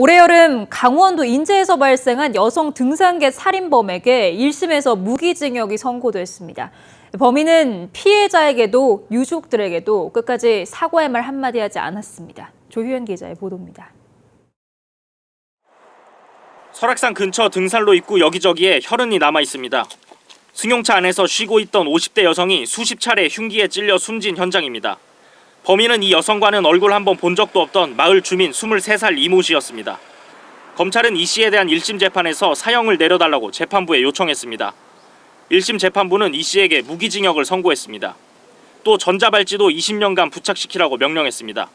올해 여름 강원도 인제에서 발생한 여성 등산객 살인범에게 1심에서 무기징역이 선고됐습니다. 범인은 피해자에게도 유족들에게도 끝까지 사과의 말 한마디 하지 않았습니다. 조희연 기자의 보도입니다. 설악산 근처 등산로 입구 여기저기에 혈흔이 남아 있습니다. 승용차 안에서 쉬고 있던 50대 여성이 수십 차례 흉기에 찔려 숨진 현장입니다. 범인은 이 여성과는 얼굴 한번 본 적도 없던 마을 주민 23살 이모 씨였습니다. 검찰은 이 씨에 대한 1심 재판에서 사형을 내려달라고 재판부에 요청했습니다. 1심 재판부는 이 씨에게 무기징역을 선고했습니다. 또 전자발찌도 20년간 부착시키라고 명령했습니다.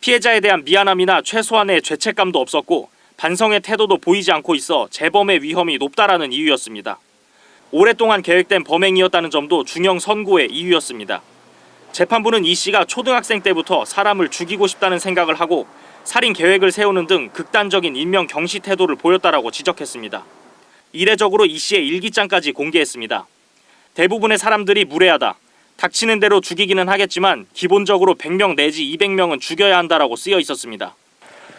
피해자에 대한 미안함이나 최소한의 죄책감도 없었고 반성의 태도도 보이지 않고 있어 재범의 위험이 높다라는 이유였습니다. 오랫동안 계획된 범행이었다는 점도 중형 선고의 이유였습니다. 재판부는 이 씨가 초등학생 때부터 사람을 죽이고 싶다는 생각을 하고 살인 계획을 세우는 등 극단적인 인명 경시 태도를 보였다라고 지적했습니다. 이례적으로 이 씨의 일기장까지 공개했습니다. 대부분의 사람들이 무례하다. 닥치는 대로 죽이기는 하겠지만 기본적으로 100명 내지 200명은 죽여야 한다라고 쓰여 있었습니다.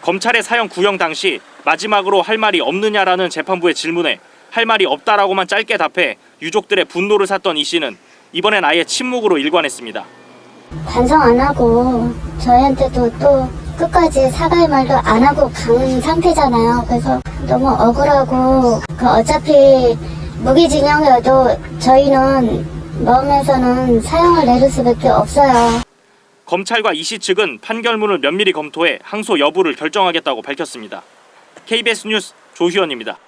검찰의 사형 구형 당시 마지막으로 할 말이 없느냐라는 재판부의 질문에 할 말이 없다라고만 짧게 답해 유족들의 분노를 샀던 이 씨는 이번엔 아예 침묵으로 일관했습니다. 반성 안 하고 저희한테도 또 끝까지 사과의 말도 안 하고 간 상태잖아요. 그래서 너무 억울하고 그 어차피 무기징역이어도 저희는 마음에서는 사형을 내릴 수밖에 없어요. 검찰과 이씨 측은 판결문을 면밀히 검토해 항소 여부를 결정하겠다고 밝혔습니다. KBS 뉴스 조희원입니다.